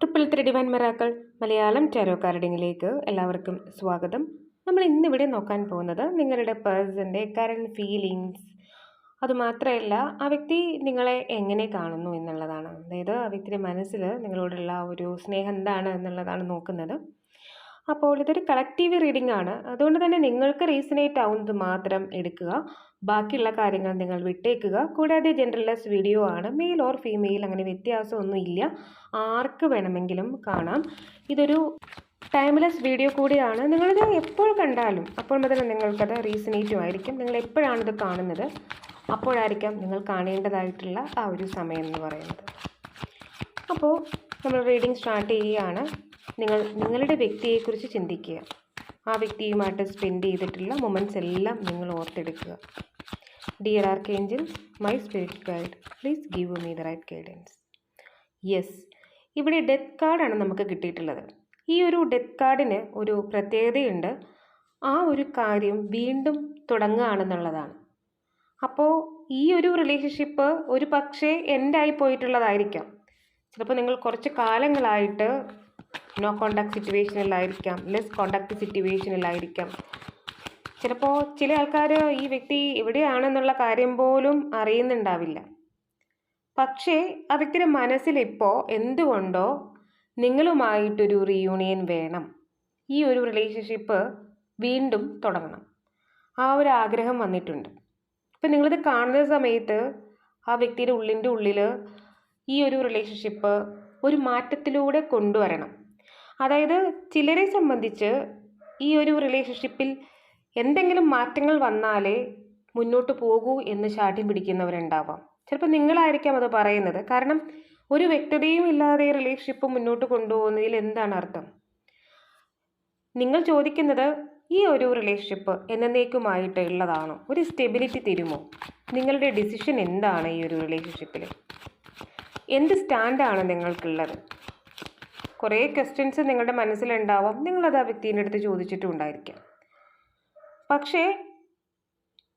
Triple three divine miracles Malayalam tarot കാർഡിങ്ങിലേക്ക് എല്ലാവർക്കും സ്വാഗതം. നമ്മൾ ഇന്നിവിടെ നോക്കാൻ പോകുന്നത് നിങ്ങളുടെ പേഴ്സന്റെ കറണ്ട് ഫീലിങ്സ്. അതുമാത്രമല്ല ആ വ്യക്തി നിങ്ങളെ എങ്ങനെ കാണുന്നു എന്നുള്ളതാണ്. അതായത് ആ വ്യക്തിയുടെ മനസ്സിൽ നിങ്ങളോടുള്ള ഒരു സ്നേഹം എന്താണ് എന്നുള്ളതാണ് നോക്കുന്നത്. അപ്പോൾ ഇതൊരു കളക്റ്റീവ് റീഡിംഗ് ആണ്. അതുകൊണ്ട് തന്നെ നിങ്ങൾക്ക് റീസണേറ്റ് ആവുന്നത് മാത്രം എടുക്കുക. ബാക്കിയുള്ള കാര്യങ്ങൾ നിങ്ങൾ വിട്ടേക്കുക. കൂടാതെ ജെൻഡർലെസ് വീഡിയോ ആണ്. മെയിൽ ഓർ ഫീമെയിൽ അങ്ങനെ വ്യത്യാസമൊന്നുമില്ല ആർക്ക് വേണമെങ്കിലും കാണാം. ഇതൊരു ടൈംലെസ് വീഡിയോ കൂടിയാണ്. നിങ്ങളിത് എപ്പോൾ കണ്ടാലും അപ്പോൾ മുതൽ നിങ്ങൾക്കത് റീസണേറ്റും ആയിരിക്കും. നിങ്ങൾ എപ്പോഴാണിത് കാണുന്നത്? അപ്പോഴായിരിക്കാം നിങ്ങൾ കാണേണ്ടതായിട്ടുള്ള ആ ഒരു സമയം എന്ന് പറയുന്നത്. അപ്പോൾ നമ്മൾ റീഡിംഗ് സ്റ്റാർട്ട് ചെയ്യുകയാണ്. നിങ്ങൾ നിങ്ങളുടെ വ്യക്തിയെക്കുറിച്ച് ചിന്തിക്കുക. ആ വ്യക്തിയുമായിട്ട് സ്പെൻഡ് ചെയ്തിട്ടുള്ള മൊമെന്റ്സ് എല്ലാം നിങ്ങൾ ഓർത്തെടുക്കുക. Dear archangels my spirit guide please give me the right guidance yes ഇവിടെ ഡെത്ത് കാർഡാണ് നമുക്ക് കിട്ടിയിട്ടുള്ളത്. ഈ ഒരു ഡെത്ത് കാർഡിന് ഒരു പ്രത്യേകതയുണ്ട്. ആ ഒരു കാര്യം വീണ്ടും തുടങ്ങുകയാണെന്നുള്ളതാണ്. അപ്പോൾ ഈ ഒരു റിലേഷൻഷിപ്പ് ഒരു പക്ഷേ എൻഡായി പോയിട്ടുള്ളതായിരിക്കാം. ചിലപ്പോൾ നിങ്ങൾ കുറച്ച് കാലങ്ങളായിട്ട് നോ കോണ്ടാക്ട് സിറ്റുവേഷനിലായിരിക്കാം ലെസ് കോണ്ടാക്ട് സിറ്റുവേഷനിലായിരിക്കാം ചിലപ്പോൾ ചില ആൾക്കാർ ഈ വ്യക്തി എവിടെയാണെന്നുള്ള കാര്യം പോലും അറിയുന്നുണ്ടാവില്ല. പക്ഷേ ആ വ്യക്തിയുടെ മനസ്സിലിപ്പോൾ എന്തുകൊണ്ടോ നിങ്ങളുമായിട്ടൊരു റീയൂണിയൻ വേണം. ഈ ഒരു റിലേഷൻഷിപ്പ് വീണ്ടും തുടങ്ങണം. ആ ഒരു ആഗ്രഹം വന്നിട്ടുണ്ട്. ഇപ്പം നിങ്ങളിത് കാണുന്ന സമയത്ത് ആ വ്യക്തിയുടെ ഉള്ളിന്റെ ഉള്ളിൽ ഈ ഒരു റിലേഷൻഷിപ്പ് ഒരു മാറ്റത്തിലൂടെ കൊണ്ടുവരണം. അതായത് ചിലരെ സംബന്ധിച്ച് ഈ ഒരു റിലേഷൻഷിപ്പിൽ എന്തെങ്കിലും മാറ്റങ്ങൾ വന്നാലേ മുന്നോട്ട് പോകൂ എന്ന് ശാഠ്യം പിടിക്കുന്നവരുണ്ടാവാം. ചിലപ്പോൾ നിങ്ങളായിരിക്കാം അത് പറയുന്നത്. കാരണം ഒരു വ്യക്തതയും ഇല്ലാതെ റിലേഷൻഷിപ്പ് മുന്നോട്ട് കൊണ്ടുപോകുന്നതിൽ എന്താണ് അർത്ഥം? നിങ്ങൾ ചോദിക്കുന്നത് ഈ ഒരു റിലേഷൻഷിപ്പ് എന്നേക്കുമായിട്ട് ഉള്ളതാണോ? ഒരു സ്റ്റെബിലിറ്റി തരുമോ? നിങ്ങളുടെ ഡിസിഷൻ എന്താണ് ഈ ഒരു റിലേഷൻഷിപ്പിൽ എന്ത് സ്റ്റാൻഡാണ് നിങ്ങൾക്കുള്ളത്? കുറേ ക്വസ്റ്റ്യൻസ് നിങ്ങളുടെ മനസ്സിലുണ്ടാവാം. നിങ്ങളത് ആ വ്യക്തിന്റെ അടുത്ത് ചോദിച്ചിട്ടുണ്ടായിരിക്കാം. പക്ഷേ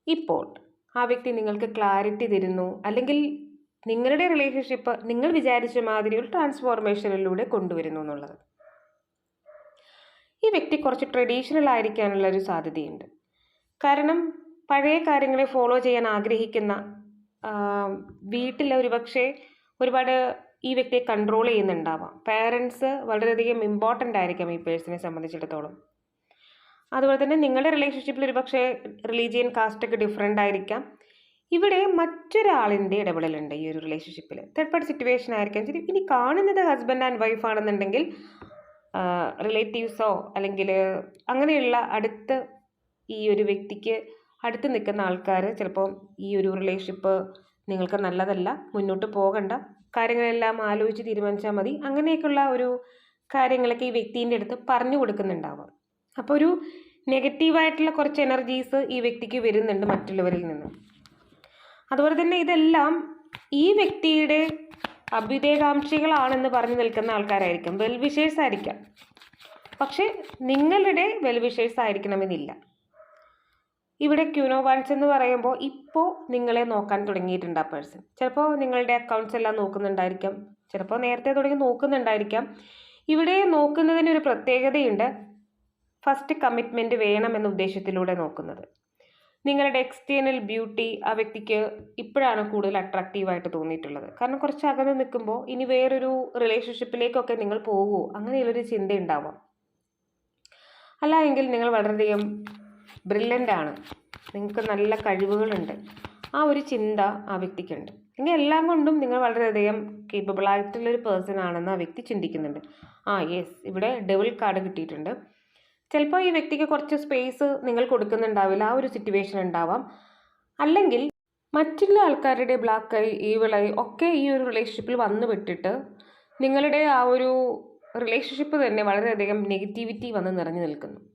ഇപ്പോൾ ആ വ്യക്തി നിങ്ങൾക്ക് ക്ലാരിറ്റി തരുന്നു. അല്ലെങ്കിൽ നിങ്ങളുടെ റിലേഷൻഷിപ്പ് നിങ്ങൾ വിചാരിച്ച മാതിരി ഒരു ട്രാൻസ്ഫോർമേഷനിലൂടെ കൊണ്ടുവരുന്നു എന്നുള്ളത്. ഈ വ്യക്തി കുറച്ച് ട്രഡീഷണൽ ആയിരിക്കാനുള്ള ഒരു സാധ്യതയുണ്ട്. കാരണം പഴയ കാര്യങ്ങളെ ഫോളോ ചെയ്യാൻ ആഗ്രഹിക്കുന്ന വീട്ടിൽ ഒരുപക്ഷെ ഒരുപാട് ഈ വ്യക്തിയെ കൺട്രോൾ ചെയ്യുന്നുണ്ടാവാം. പാരൻസ് വളരെയധികം ഇമ്പോർട്ടന്റ് ആയിരിക്കാം ഈ പേഴ്സണെ സംബന്ധിച്ചിടത്തോളം. അതുപോലെ തന്നെ നിങ്ങളുടെ റിലേഷൻഷിപ്പിൽ ഒരുപക്ഷെ റിലീജിയൻ കാസ്റ്റൊക്കെ ഡിഫറെന്റ് ആയിരിക്കാം. ഇവിടെ മറ്റൊരാളിന്റെ ഇടപെടലുണ്ട് ഈ ഒരു റിലേഷൻഷിപ്പിൽ തേർഡ് പാർട്ടി സിറ്റുവേഷൻ ആയിരിക്കാം. ശരി ഇനി കാണുന്നത് ഹസ്ബൻഡ് ആൻഡ് വൈഫ് ആണെന്നുണ്ടെങ്കിൽ റിലേറ്റീവ്സോ അല്ലെങ്കിൽ അങ്ങനെയുള്ള അടുത്ത് ഈ ഒരു വ്യക്തിക്ക് അടുത്ത് നിൽക്കുന്ന ആൾക്കാർ ചിലപ്പോൾ ഈ ഒരു റിലേഷൻഷിപ്പ് നിങ്ങൾക്ക് നല്ലതല്ല മുന്നോട്ട് പോകണ്ട. കാര്യങ്ങളെല്ലാം ആലോചിച്ച് തീരുമാനിച്ചാൽ മതി. അങ്ങനെയൊക്കെയുള്ള ഒരു കാര്യങ്ങളൊക്കെ ഈ വ്യക്തിന്റെ അടുത്ത് പറഞ്ഞു കൊടുക്കുന്നുണ്ടാവാം. അപ്പോൾ ഒരു നെഗറ്റീവായിട്ടുള്ള കുറച്ച് എനർജീസ് ഈ വ്യക്തിക്ക് വരുന്നുണ്ട് മറ്റുള്ളവരിൽ നിന്ന്. അതുപോലെ തന്നെ ഇതെല്ലാം ഈ വ്യക്തിയുടെ അഭ്യുദയകാംക്ഷികളാണെന്ന് പറഞ്ഞു നിൽക്കുന്ന ആൾക്കാരായിരിക്കും. വെൽവിഷേഴ്സ് ആയിരിക്കാം. പക്ഷേ നിങ്ങളുടെ വെൽവിഷേഴ്സ് ആയിരിക്കണമെന്നില്ല. ഇവിടെ ക്യൂനോവാൻസ് എന്ന് പറയുമ്പോൾ ഇപ്പോൾ നിങ്ങളെ നോക്കാൻ തുടങ്ങിയിട്ടുണ്ട് ആ പേഴ്സൺ ചിലപ്പോൾ നിങ്ങളുടെ അക്കൗണ്ട്സ് എല്ലാം നോക്കുന്നുണ്ടായിരിക്കാം. ചിലപ്പോൾ നേരത്തെ തുടങ്ങി നോക്കുന്നുണ്ടായിരിക്കാം. ഇവിടെ നോക്കുന്നതിന് ഒരു പ്രത്യേകതയുണ്ട്. ഫസ്റ്റ് കമ്മിറ്റ്മെന്റ് വേണം എന്ന ഉദ്ദേശത്തിലൂടെ നോക്കുന്നത്. നിങ്ങളുടെ എക്സ്റ്റേണൽ ബ്യൂട്ടി ആ വ്യക്തിക്ക് ഇപ്പോഴാണ് കൂടുതൽ അട്രാക്റ്റീവായിട്ട് തോന്നിയിട്ടുള്ളത്. കാരണം കുറച്ച് അകന്ന് നിൽക്കുമ്പോൾ ഇനി വേറൊരു റിലേഷൻഷിപ്പിലേക്കൊക്കെ നിങ്ങൾ പോകുമോ അങ്ങനെയുള്ളൊരു ചിന്ത ഉണ്ടാവാം. അല്ല എങ്കിൽ നിങ്ങൾ വളരെയധികം ബ്രില്യന്റ് ആണ് നിങ്ങൾക്ക് നല്ല കഴിവുകളുണ്ട്. ആ ഒരു ചിന്ത ആ വ്യക്തിക്കുണ്ട്. ഇങ്ങനെ എല്ലാം കൊണ്ടും നിങ്ങൾ വളരെയധികം കേപ്പബിൾ ആയിട്ടുള്ളൊരു പേഴ്സൺ ആണെന്ന് ആ വ്യക്തി ചിന്തിക്കുന്നുണ്ട്. ആ യെസ് ഇവിടെ ഡെവിൾ കാർഡ് കിട്ടിയിട്ടുണ്ട്. ചിലപ്പോൾ ഈ വ്യക്തിക്ക് കുറച്ച് സ്പേസ് നിങ്ങൾ കൊടുക്കുന്നുണ്ടാവില്ല. ആ ഒരു സിറ്റുവേഷൻ ഉണ്ടാവാം. അല്ലെങ്കിൽ മറ്റുള്ള ആൾക്കാരുടെ ബ്ലാക്ക് ഐ ഈവിൾ ഐ ഒക്കെ ഈ ഒരു റിലേഷൻഷിപ്പിൽ വന്നു വിട്ടിട്ട് നിങ്ങളുടെ ആ ഒരു റിലേഷൻഷിപ്പ് തന്നെ വളരെയധികം നെഗറ്റിവിറ്റി വന്ന് നിറഞ്ഞു നിൽക്കുന്നു.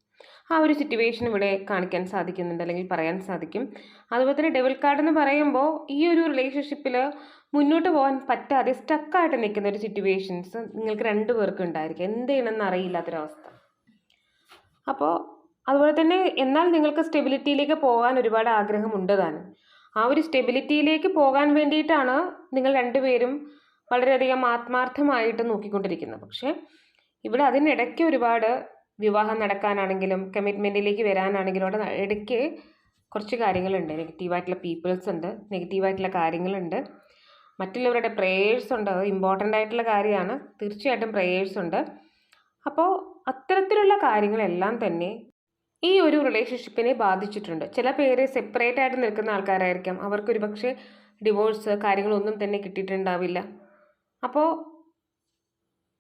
ആ ഒരു സിറ്റുവേഷൻ ഇവിടെ കാണിക്കാൻ സാധിക്കുന്നുണ്ട് അല്ലെങ്കിൽ പറയാൻ സാധിക്കും. അതുപോലെ തന്നെ ഡെവൽ കാർഡ് എന്ന് പറയുമ്പോൾ ഈ ഒരു റിലേഷൻഷിപ്പിൽ മുന്നോട്ട് പോകാൻ പറ്റാതെ സ്റ്റക്കായിട്ട് നിൽക്കുന്ന ഒരു സിറ്റുവേഷൻസ് നിങ്ങൾക്ക് രണ്ടു പേർക്കും ഉണ്ടായിരിക്കും. എന്ത് ചെയ്യണമെന്ന് അറിയില്ലാത്തൊരവസ്ഥ. അപ്പോൾ അതുപോലെ തന്നെ എന്നാൽ നിങ്ങൾക്ക് സ്റ്റെബിലിറ്റിയിലേക്ക് പോകാൻ ഒരുപാട് ആഗ്രഹമുണ്ട് താനും. ആ ഒരു സ്റ്റെബിലിറ്റിയിലേക്ക് പോകാൻ വേണ്ടിയിട്ടാണ് നിങ്ങൾ രണ്ടുപേരും വളരെയധികം ആത്മാർത്ഥമായിട്ട് നോക്കിക്കൊണ്ടിരിക്കുന്നത്. പക്ഷേ ഇവിടെ അതിനിടയ്ക്ക് ഒരുപാട് വിവാഹം നടക്കാനാണെങ്കിലും കമ്മിറ്റ്മെന്റിലേക്ക് വരാനാണെങ്കിലും അവിടെ ഇടയ്ക്ക് കുറച്ച് കാര്യങ്ങളുണ്ട്. നെഗറ്റീവായിട്ടുള്ള പീപ്പിൾസ് ഉണ്ട് നെഗറ്റീവായിട്ടുള്ള കാര്യങ്ങളുണ്ട്. മറ്റുള്ളവരുടെ പ്രേയേഴ്സ് ഉണ്ട്. അത് ഇമ്പോർട്ടന്റ് ആയിട്ടുള്ള കാര്യമാണ്. തീർച്ചയായിട്ടും പ്രേയേഴ്സ് ഉണ്ട്. അപ്പോൾ അത്തരത്തിലുള്ള കാര്യങ്ങളെല്ലാം തന്നെ ഈ ഒരു റിലേഷൻഷിപ്പിനെ ബാധിച്ചിട്ടുണ്ട്. ചില പേര് സെപ്പറേറ്റ് ആയിട്ട് നിൽക്കുന്ന ആൾക്കാരായിരിക്കാം. അവർക്കൊരു പക്ഷേ ഡിവോഴ്സ് കാര്യങ്ങളൊന്നും തന്നെ കിട്ടിയിട്ടുണ്ടാവില്ല. അപ്പോൾ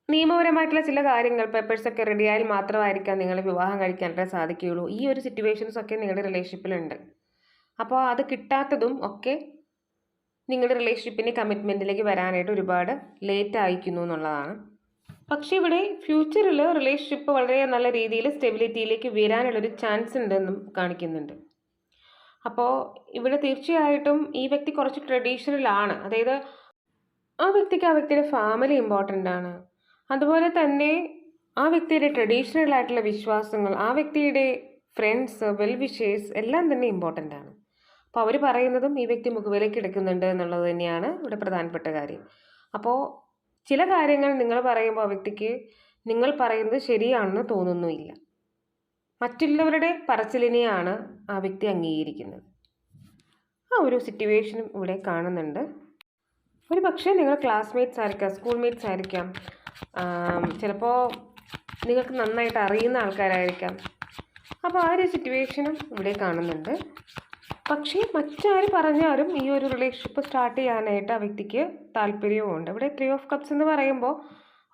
നിയമപരമായിട്ടുള്ള ചില കാര്യങ്ങൾ പേപ്പേഴ്സ് ഒക്കെ റെഡിയായാൽ മാത്രമായിരിക്കാം നിങ്ങൾ വിവാഹം കഴിക്കാനായിട്ട് സാധിക്കുകയുള്ളൂ. ഈ ഒരു സിറ്റുവേഷൻസ് ഒക്കെ നിങ്ങളുടെ റിലേഷൻഷിപ്പിലുണ്ട് അപ്പോൾ അത് കിട്ടാത്തതും ഒക്കെ നിങ്ങളുടെ റിലേഷൻഷിപ്പിന്റെ കമ്മിറ്റ്മെന്റിലേക്ക് വരാനായിട്ട് ഒരുപാട് ലേറ്റ് ആയിക്കുന്നു എന്നുള്ളതാണ്. പക്ഷേ ഇവിടെ ഫ്യൂച്ചറിൽ റിലേഷൻഷിപ്പ് വളരെ നല്ല രീതിയിൽ സ്റ്റെബിലിറ്റിയിലേക്ക് വരാനുള്ളൊരു ചാൻസ് ഉണ്ടെന്നും കാണിക്കുന്നുണ്ട്. അപ്പോൾ ഇവിടെ തീർച്ചയായിട്ടും ഈ വ്യക്തി കുറച്ച് ട്രഡീഷണലാണ് അതായത് ആ വ്യക്തിക്ക് ആ വ്യക്തിയുടെ ഫാമിലി ഇമ്പോർട്ടന്റ് ആണ്. അതുപോലെ തന്നെ ആ വ്യക്തിയുടെ ട്രഡീഷണൽ ആയിട്ടുള്ള വിശ്വാസങ്ങൾ ആ വ്യക്തിയുടെ ഫ്രണ്ട്സ് വെൽ വിഷേഴ്സ് എല്ലാം തന്നെ ഇമ്പോർട്ടന്റ് ആണ്. അപ്പോൾ അവർ പറയുന്നതും ഈ വ്യക്തി മുഖവിലേക്ക് എടുക്കുന്നുണ്ട് എന്നുള്ളത് തന്നെയാണ് ഇവിടെ പ്രധാനപ്പെട്ട കാര്യം. അപ്പോൾ ചില കാര്യങ്ങൾ നിങ്ങൾ പറയുമ്പോൾ ആ വ്യക്തിക്ക് നിങ്ങൾ പറയുന്നത് ശരിയാണെന്ന് തോന്നുന്നുമില്ല. മറ്റുള്ളവരുടെ പറച്ചിലിനെയാണ് ആ വ്യക്തി അംഗീകരിക്കുന്നത്. ആ ഒരു സിറ്റുവേഷനും ഇവിടെ കാണുന്നുണ്ട്. ഒരു പക്ഷേ നിങ്ങൾ ക്ലാസ്മേറ്റ്സ് ആയിരിക്കാം സ്കൂൾ മേറ്റ്സ് ആയിരിക്കാം. ചിലപ്പോൾ നിങ്ങൾക്ക് നന്നായിട്ട് അറിയുന്ന ആൾക്കാരായിരിക്കാം. അപ്പോൾ ആ ഒരു സിറ്റുവേഷനും ഇവിടെ കാണുന്നുണ്ട്. പക്ഷേ മറ്റാര് പറഞ്ഞാലും ഈ ഒരു റിലേഷൻഷിപ്പ് സ്റ്റാർട്ട് ചെയ്യാനായിട്ട് ആ വ്യക്തിക്ക് താല്പര്യവുമുണ്ട്. ഇവിടെ ത്രീ ഓഫ് കപ്സ് എന്ന് പറയുമ്പോൾ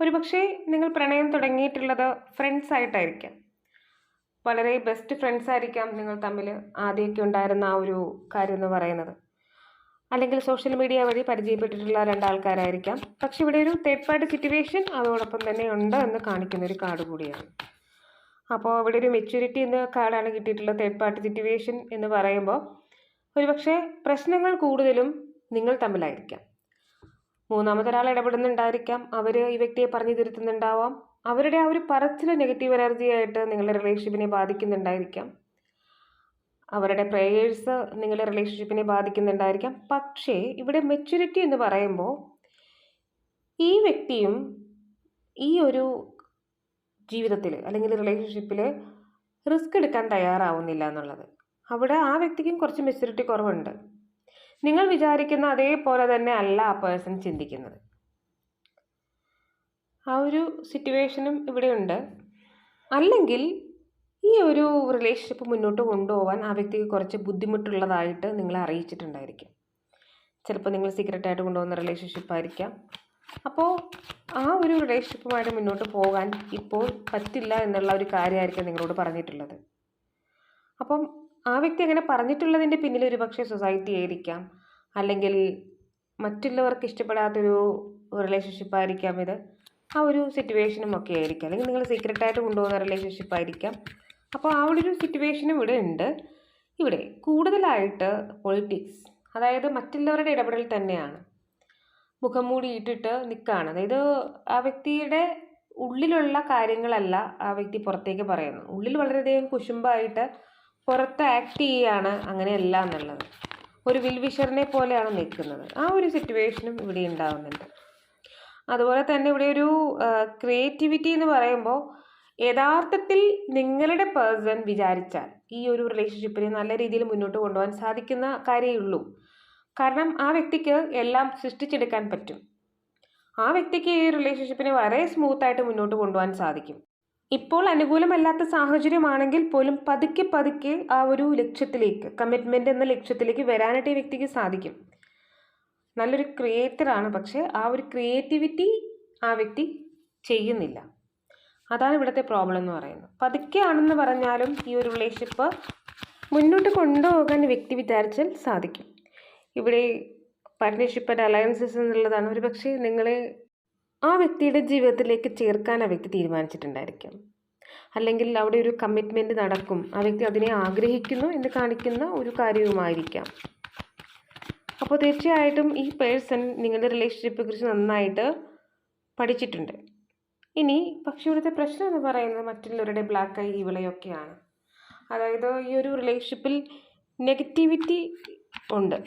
ഒരു പക്ഷേ നിങ്ങൾ പ്രണയം തുടങ്ങിയിട്ടുള്ളത് ഫ്രണ്ട്സ് ആയിട്ടായിരിക്കാം. വളരെ ബെസ്റ്റ് ഫ്രണ്ട്സ് ആയിരിക്കാം നിങ്ങൾ തമ്മിൽ ആദ്യമൊക്കെ ഉണ്ടായിരുന്ന ആ ഒരു കാര്യം എന്ന് പറയുന്നത്. അല്ലെങ്കിൽ സോഷ്യൽ മീഡിയ വഴി പരിചയപ്പെട്ടിട്ടുള്ള രണ്ടാൾക്കാരായിരിക്കാം. പക്ഷെ ഇവിടെ ഒരു തേർഡ് പാർട്ടി സിറ്റുവേഷൻ അതോടൊപ്പം തന്നെ ഉണ്ട് എന്ന് കാണിക്കുന്ന ഒരു കാർഡ് കൂടിയാണ്. അപ്പോൾ ഇവിടെ ഒരു മെച്യൂരിറ്റി എന്ന കാർഡാണ് കിട്ടിയിട്ടുള്ള തേർഡ് പാർട്ടി സിറ്റുവേഷൻ എന്ന് പറയുമ്പോൾ ഒരുപക്ഷെ പ്രശ്നങ്ങൾ കൂടുതലും നിങ്ങൾ തമ്മിലായിരിക്കാം. മൂന്നാമതൊരാൾ ഇടപെടുന്നുണ്ടായിരിക്കാം. അവർ ഈ വ്യക്തിയെ പറഞ്ഞു തിരുത്തുന്നുണ്ടാവാം. അവരുടെ ആ ഒരു പറച്ചിൽ നെഗറ്റീവ് എനർജി ആയിട്ട് നിങ്ങളുടെ റിലേഷൻഷിപ്പിനെ ബാധിക്കുന്നുണ്ടായിരിക്കാം. അവരുടെ പ്രേയേഴ്സ് നിങ്ങളുടെ റിലേഷൻഷിപ്പിനെ ബാധിക്കുന്നുണ്ടായിരിക്കാം. പക്ഷേ ഇവിടെ മെച്യൂരിറ്റി എന്ന് പറയുമ്പോൾ ഈ വ്യക്തിയും ഈ ഒരു ജീവിതത്തിൽ അല്ലെങ്കിൽ റിലേഷൻഷിപ്പിൽ റിസ്ക് എടുക്കാൻ തയ്യാറാവുന്നില്ല എന്നുള്ളത്. അവിടെ ആ വ്യക്തിക്കും കുറച്ച് മെച്യൂരിറ്റി കുറവുണ്ട്. നിങ്ങൾ വിചാരിക്കുന്ന അതേപോലെ തന്നെ അല്ല ആ പേഴ്സൺ ചിന്തിക്കുന്നത്. ആ ഒരു സിറ്റുവേഷനും ഇവിടെയുണ്ട്. അല്ലെങ്കിൽ ഈ ഒരു റിലേഷൻഷിപ്പ് മുന്നോട്ട് കൊണ്ടുപോകാൻ ആ വ്യക്തിക്ക് കുറച്ച് ബുദ്ധിമുട്ടുള്ളതായിട്ട് നിങ്ങളെ അറിയിച്ചിട്ടുണ്ടായിരിക്കും. ചിലപ്പോൾ നിങ്ങൾ സീക്രട്ടായിട്ട് കൊണ്ടുപോകുന്ന റിലേഷൻഷിപ്പ് ആയിരിക്കാം. അപ്പോൾ ആ ഒരു റിലേഷൻഷിപ്പുമായിട്ട് മുന്നോട്ട് പോകാൻ ഇപ്പോൾ പറ്റില്ല എന്നുള്ള ഒരു കാര്യമായിരിക്കും നിങ്ങളോട് പറഞ്ഞിട്ടുള്ളത്. അപ്പം ആ വ്യക്തി അങ്ങനെ പറഞ്ഞിട്ടുള്ളതിന്റെ പിന്നിൽ ഒരു പക്ഷേ സൊസൈറ്റി ആയിരിക്കാം. അല്ലെങ്കിൽ മറ്റുള്ളവർക്ക് ഇഷ്ടപ്പെടാത്തൊരു റിലേഷൻഷിപ്പ് ആയിരിക്കാം ഇത്. ആ ഒരു സിറ്റുവേഷനും ഒക്കെ ആയിരിക്കാം. അല്ലെങ്കിൽ നിങ്ങൾ സീക്രട്ടായിട്ട് കൊണ്ടുപോകുന്ന റിലേഷൻഷിപ്പ് ആയിരിക്കാം. അപ്പോൾ ആ ഒരു സിറ്റുവേഷനും ഇവിടെ ഉണ്ട്. ഇവിടെ കൂടുതലായിട്ട് പൊളിറ്റിക്സ് അതായത് മറ്റുള്ളവരുടെ ഇടപെടൽ തന്നെയാണ്. മുഖം മൂടി ഇട്ടിട്ട് നിൽക്കുകയാണ് അതായത് ആ വ്യക്തിയുടെ ഉള്ളിലുള്ള കാര്യങ്ങളല്ല ആ വ്യക്തി പുറത്തേക്ക് പറയുന്നത്. ഉള്ളിൽ വളരെയധികം കുശുമ്പായിട്ട് പുറത്ത് ആക്ട് ചെയ്യുകയാണ് അങ്ങനെയല്ല എന്നുള്ളത്. ഒരു വിൽവിഷറിനെ പോലെയാണ് നിൽക്കുന്നത്. ആ ഒരു സിറ്റുവേഷനും ഇവിടെ ഉണ്ടാകുന്നുണ്ട് അതുപോലെ തന്നെ ഇവിടെ ഒരു ക്രിയേറ്റിവിറ്റി എന്ന് പറയുമ്പോൾ യഥാർത്ഥത്തിൽ നിങ്ങളുടെ പേഴ്സൺ വിചാരിച്ചാൽ ഈ ഒരു റിലേഷൻഷിപ്പിനെ നല്ല രീതിയിൽ മുന്നോട്ട് കൊണ്ടുപോകാൻ സാധിക്കുന്ന കാര്യമേ ഉള്ളൂ. കാരണം ആ വ്യക്തിക്ക് എല്ലാം സൃഷ്ടിച്ചെടുക്കാൻ പറ്റും. ആ വ്യക്തിക്ക് ഈ റിലേഷൻഷിപ്പിനെ വളരെ സ്മൂത്തായിട്ട് മുന്നോട്ട് കൊണ്ടുപോകാൻ സാധിക്കും. ഇപ്പോൾ അനുകൂലമല്ലാത്ത സാഹചര്യമാണെങ്കിൽ പോലും പതുക്കെ പതുക്കെ ആ ഒരു ലക്ഷ്യത്തിലേക്ക് കമ്മിറ്റ്മെന്റ് എന്ന ലക്ഷ്യത്തിലേക്ക് വരാനായിട്ട് ഈ വ്യക്തിക്ക് സാധിക്കും. നല്ലൊരു ക്രിയേറ്ററാണ് പക്ഷേ ആ ഒരു ക്രിയേറ്റിവിറ്റി ആ വ്യക്തി ചെയ്യുന്നില്ല. അതാണ് ഇവിടുത്തെ പ്രോബ്ലം എന്ന് പറയുന്നത്. പതുക്കെ ആണെന്ന് പറഞ്ഞാലും ഈ ഒരു റിലേഷൻഷിപ്പ് മുന്നോട്ട് കൊണ്ടുപോകാൻ വ്യക്തി വിചാരിച്ചാൽ സാധിക്കും. ഇവിടെ പാർട്ട്ണർഷിപ്പ് ആൻഡ് അലയൻസസ് എന്നുള്ളതാണ്. ഒരു പക്ഷേ നിങ്ങളെ ആ വ്യക്തിയുടെ ജീവിതത്തിലേക്ക് ചേർക്കാൻ ആ വ്യക്തി തീരുമാനിച്ചിട്ടുണ്ടായിരിക്കും. അല്ലെങ്കിൽ അവിടെ ഒരു കമ്മിറ്റ്മെന്റ് നടക്കും. ആ വ്യക്തി അതിനെ ആഗ്രഹിക്കുന്നു എന്ന് കാണിക്കുന്ന ഒരു കാര്യവുമായിരിക്കാം. അപ്പോൾ തീർച്ചയായിട്ടും ഈ പേഴ്സൺ നിങ്ങളുടെ റിലേഷൻഷിപ്പെ കുറിച്ച് നന്നായിട്ട് പഠിച്ചിട്ടുണ്ട്. ഇനി പക്ഷെ ഇവിടുത്തെ പ്രശ്നം എന്ന് പറയുന്നത് മറ്റുള്ളവരുടെ ബ്ലാക്ക് ഐ ഇവളെയൊക്കെയാണ് അതായത് ഈ ഒരു റിലേഷൻഷിപ്പിൽ നെഗറ്റിവിറ്റി ഉണ്ട്.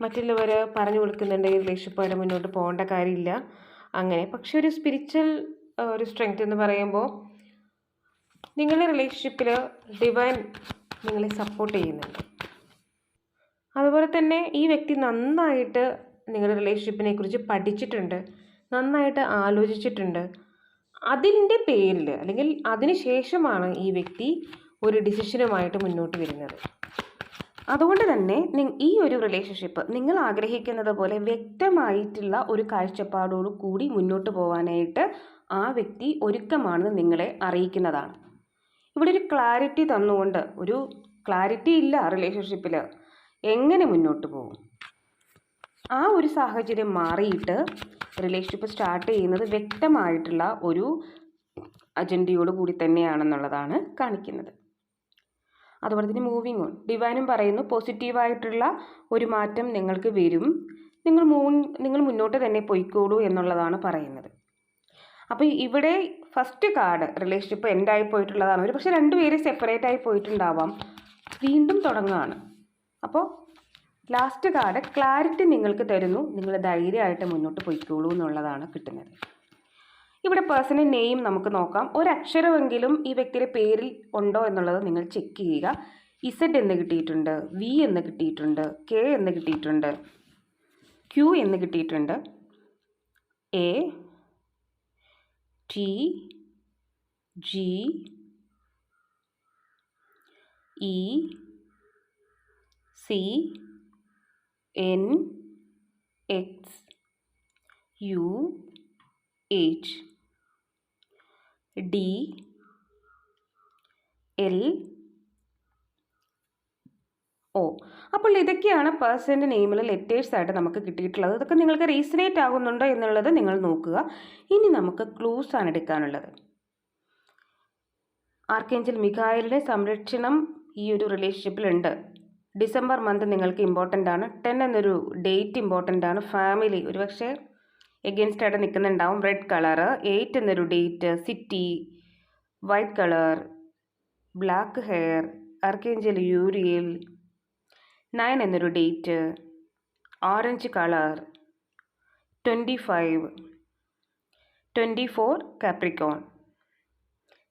മറ്റുള്ളവർ പറഞ്ഞു കൊടുക്കുന്നുണ്ട് ഈ റിലേഷൻഷിപ്പായിട്ട് മുന്നോട്ട് പോകേണ്ട കാര്യമില്ല. അങ്ങനെ പക്ഷെ ഒരു സ്പിരിച്വൽ ഒരു സ്ട്രെങ്ത് എന്ന് പറയുമ്പോൾ നിങ്ങളുടെ റിലേഷൻഷിപ്പിൽ ഡിവൈൻ നിങ്ങളെ സപ്പോർട്ട് ചെയ്യുന്നുണ്ട്. അതുപോലെ തന്നെ ഈ വ്യക്തി നന്നായിട്ട് നിങ്ങളുടെ റിലേഷൻഷിപ്പിനെ കുറിച്ച് പഠിച്ചിട്ടുണ്ട്. നന്നായിട്ട് ആലോചിച്ചിട്ടുണ്ട്. അതിന്റെ പേരിൽ അല്ലെങ്കിൽ അതിന് ശേഷമാണ് ഈ വ്യക്തി ഒരു ഡിസിഷനുമായിട്ട് മുന്നോട്ട് വരുന്നത്. അതുകൊണ്ട് തന്നെ ഈ ഒരു റിലേഷൻഷിപ്പ് നിങ്ങൾ ആഗ്രഹിക്കുന്നത് പോലെ വ്യക്തമായിട്ടുള്ള ഒരു കാഴ്ചപ്പാടോടു കൂടി മുന്നോട്ട് പോകാനായിട്ട് ആ വ്യക്തി ഒരുക്കമാണെന്ന് നിങ്ങളെ അറിയിക്കുന്നതാണ്. ഇവിടെ ഒരു ക്ലാരിറ്റി തന്നുകൊണ്ട് ഒരു ക്ലാരിറ്റി ഇല്ല റിലേഷൻഷിപ്പിൽ എങ്ങനെ മുന്നോട്ട് പോകും? ആ ഒരു സാഹചര്യം മാറിയിട്ട് റിലേഷൻഷിപ്പ് സ്റ്റാർട്ട് ചെയ്യുന്നത് വ്യക്തമായിട്ടുള്ള ഒരു അജണ്ടയോട് കൂടി തന്നെയാണെന്നുള്ളതാണ് കാണിക്കുന്നത്. അതുപോലെ തന്നെ മൂവിങ് ഓൺ ഡിവൈനും പറയുന്നു പോസിറ്റീവായിട്ടുള്ള ഒരു മാറ്റം നിങ്ങൾക്ക് വരും. നിങ്ങൾ മൂവിങ് നിങ്ങൾ മുന്നോട്ട് തന്നെ പൊയ്ക്കോളൂ എന്നുള്ളതാണ് പറയുന്നത്. അപ്പോൾ ഇവിടെ ഫസ്റ്റ് കാർഡ് റിലേഷൻഷിപ്പ് എൻഡായി പോയിട്ടുള്ളതാണ്. ഒരു പക്ഷേ രണ്ടുപേര് സെപ്പറേറ്റ് ആയി പോയിട്ടുണ്ടാവാം. വീണ്ടും തുടങ്ങുകയാണ് അപ്പോൾ ലാസ്റ്റ് കാർഡ് ക്ലാരിറ്റി നിങ്ങൾക്ക് തരുന്നു. നിങ്ങൾ ധൈര്യമായിട്ട് മുന്നോട്ട് പോയിക്കോളൂ എന്നുള്ളതാണ് കിട്ടുന്നത്. ഇവിടെ പേഴ്സണൽ നെയിം നമുക്ക് നോക്കാം. ഒരക്ഷരമെങ്കിലും ഈ വ്യക്തിയുടെ പേരിൽ ഉണ്ടോ എന്നുള്ളത് നിങ്ങൾ ചെക്ക് ചെയ്യുക. ഇസഡ് എന്ന് കിട്ടിയിട്ടുണ്ട് വി എന്ന് കിട്ടിയിട്ടുണ്ട് കെ എന്ന് കിട്ടിയിട്ടുണ്ട് ക്യു എന്ന് കിട്ടിയിട്ടുണ്ട് A T G E C N x u h d l O അപ്പോൾ ഇതൊക്കെയാണ് പേഴ്സന്റെ നെയിമിൽ ലെറ്റേഴ്സ് ആയിട്ട് നമുക്ക് കിട്ടിയിട്ടുള്ളത്. ഇതൊക്കെ നിങ്ങൾക്ക് റീസണേറ്റ് ആകുന്നുണ്ടോ എന്നുള്ളത് നിങ്ങൾ നോക്കുക. ഇനി നമുക്ക് ക്ലൂസ് ആണ് എടുക്കാനുള്ളത്. ആർക്കേഞ്ചൽ മിഖായലിന്റെ സംരക്ഷണം ഈ ഒരു റിലേഷൻഷിപ്പിലുണ്ട് ഡിസംബർ മന്ത് നിങ്ങൾക്ക് ഇമ്പോർട്ടന്റ് ആണ്. ടെൻ എന്നൊരു ഡേറ്റ് ഇമ്പോർട്ടന്റ് ആണ്. ഫാമിലി ഒരുപക്ഷെ എഗെയിൻസ്റ്റ് ആയിട്ട് നിൽക്കുന്നുണ്ടാവും റെഡ് കളർ എയ്റ്റ് എന്നൊരു date city white colour black hair archangel Uriel nine എന്നൊരു date orange colour twenty five twenty four Capricorn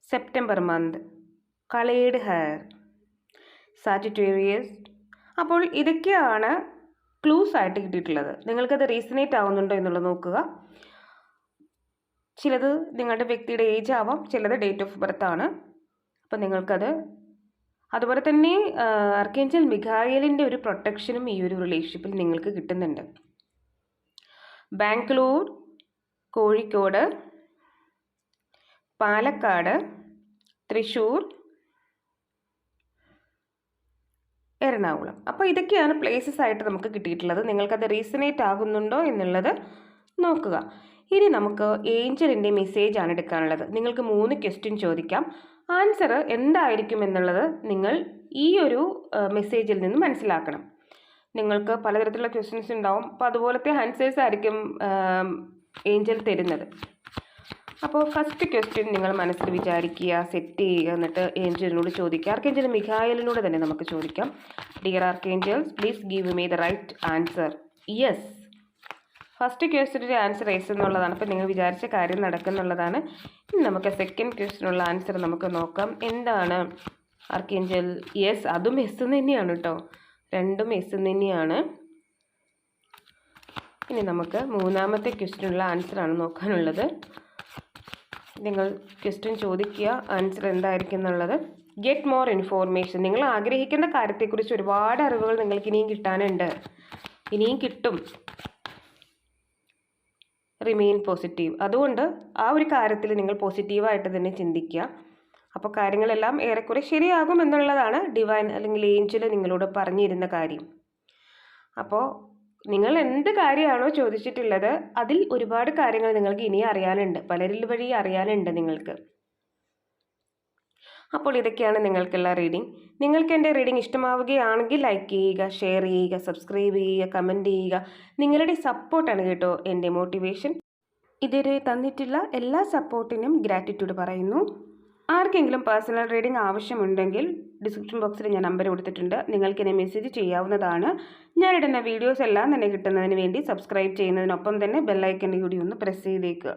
September month coloured hair Sagittarius അപ്പോൾ ഇതൊക്കെയാണ് ക്ലൂസ് ആയിട്ട് കിട്ടിയിട്ടുള്ളത്. നിങ്ങൾക്കത് റീസണേറ്റ് ആവുന്നുണ്ടോ എന്നുള്ളത് നോക്കുക. ചിലത് നിങ്ങളുടെ വ്യക്തിയുടെ ഏജ് ആവാം ചിലത് ഡേറ്റ് ഓഫ് ബർത്ത് ആണ്. അപ്പം നിങ്ങൾക്കത് അതുപോലെ തന്നെ അർക്കേഞ്ചൽ മിഖായലിന്റെ ഒരു പ്രൊട്ടക്ഷനും ഈ ഒരു റിലേഷൻഷിപ്പിൽ നിങ്ങൾക്ക് കിട്ടുന്നുണ്ട്. ബാംഗ്ലൂർ കോഴിക്കോട് പാലക്കാട് തൃശ്ശൂർ എറണാകുളം. അപ്പോൾ ഇതൊക്കെയാണ് പ്ലേസസ് ആയിട്ട് നമുക്ക് കിട്ടിയിട്ടുള്ളത്. നിങ്ങൾക്കത് റീസണേറ്റ് ആകുന്നുണ്ടോ എന്നുള്ളത് നോക്കുക. ഇനി നമുക്ക് ഏഞ്ചലിന്റെ മെസ്സേജ് ആണ് എടുക്കാനുള്ളത്. നിങ്ങൾക്ക് മൂന്ന് ക്വസ്റ്റ്യൻ ചോദിക്കാം. ആൻസർ എന്തായിരിക്കും എന്നുള്ളത് നിങ്ങൾ ഈ ഒരു മെസ്സേജിൽ നിന്ന് മനസ്സിലാക്കണം. നിങ്ങൾക്ക് പലതരത്തിലുള്ള ക്വസ്റ്റ്യൻസ് ഉണ്ടാവും. അപ്പോൾ അതുപോലത്തെ ആൻസേഴ്സ് ആയിരിക്കും ഏഞ്ചൽ തരുന്നത്. അപ്പോൾ ഫസ്റ്റ് ക്വസ്റ്റ്യൻ നിങ്ങൾ മനസ്സിൽ വിചാരിക്കുക സെറ്റ് ചെയ്യുക എന്നിട്ട് ഏഞ്ചലിനോട് ചോദിക്കുക. ആർക്കേഞ്ചൽ മിഖായലിനോട് തന്നെ നമുക്ക് ചോദിക്കാം. Dear archangels please give me the right answer yes first ക്വസ്റ്റിന്റെ answer yes എന്നുള്ളതാണ്. അപ്പോൾ നിങ്ങൾ വിചാരിച്ച കാര്യം നടക്കുന്നുള്ളതാണ്. ഇനി നമുക്ക് സെക്കൻഡ് ക്വസ്റ്റിനുള്ള ആൻസർ നമുക്ക് നോക്കാം. എന്താണ്? ആർക്കേഞ്ചൽ യെസ് അതും എസ് തന്നെയാണ് കേട്ടോ രണ്ടും എസ് തന്നെയാണ്. ഇനി നമുക്ക് മൂന്നാമത്തെ ക്വസ്റ്റിനുള്ള ആൻസറാണ് നോക്കാനുള്ളത്. നിങ്ങൾ ക്വസ്റ്റ്യൻ ചോദിക്കുക ആൻസർ എന്തായിരിക്കും എന്നുള്ളത്. ഗെറ്റ് മോർ ഇൻഫോർമേഷൻ നിങ്ങൾ ആഗ്രഹിക്കുന്ന കാര്യത്തെക്കുറിച്ച് ഒരുപാട് അറിവുകൾ നിങ്ങൾക്ക് ഇനിയും കിട്ടാനുണ്ട്. ഇനിയും കിട്ടും. റിമെയിൻ പോസിറ്റീവ് അതുകൊണ്ട് ആ ഒരു കാര്യത്തിൽ നിങ്ങൾ പോസിറ്റീവായിട്ട് തന്നെ ചിന്തിക്കുക. അപ്പോൾ കാര്യങ്ങളെല്ലാം ഏറെക്കുറെ ശരിയാകും എന്നുള്ളതാണ് ഡിവൈൻ അല്ലെങ്കിൽ ഏഞ്ചൽ നിങ്ങളോട് പറഞ്ഞിരുന്ന കാര്യം. അപ്പോൾ നിങ്ങൾ എന്ത് കാര്യമാണോ ചോദിച്ചിട്ടുള്ളത് അതിൽ ഒരുപാട് കാര്യങ്ങൾ നിങ്ങൾക്ക് ഇനി അറിയാനുണ്ട്. പലരിൽ വഴി അറിയാനുണ്ട് നിങ്ങൾക്ക്. അപ്പോൾ ഇതൊക്കെയാണ് നിങ്ങൾക്കുള്ള റീഡിംഗ് നിങ്ങൾക്ക് എന്റെ റീഡിംഗ് ഇഷ്ടമാവുകയാണെങ്കിൽ ലൈക്ക് ചെയ്യുക ഷെയർ ചെയ്യുക സബ്സ്ക്രൈബ് ചെയ്യുക കമന്റ് ചെയ്യുക. നിങ്ങളുടെ സപ്പോർട്ടാണ് കേട്ടോ എന്റെ മോട്ടിവേഷൻ. ഇതുവരെ തന്നിട്ടുള്ള എല്ലാ സപ്പോർട്ടിനും ഗ്രാറ്റിറ്റ്യൂഡ് പറയുന്നു. ആർക്കെങ്കിലും പേഴ്സണൽ റീഡിംഗ് ആവശ്യമുണ്ടെങ്കിൽ ഡിസ്ക്രിപ്ഷൻ ബോക്സിൽ ഞാൻ നമ്പർ കൊടുത്തിട്ടുണ്ട്. നിങ്ങൾക്ക് എന്നെ മെസ്സേജ് ചെയ്യാവുന്നതാണ്. ഞാനിടുന്ന വീഡിയോസ് എല്ലാം തന്നെ കിട്ടുന്നതിന് വേണ്ടി സബ്സ്ക്രൈബ് ചെയ്യുന്നതിനൊപ്പം തന്നെ ബെല്ലൈക്കന്റെ കൂടി ഒന്ന് പ്രസ് ചെയ്തേക്കുക.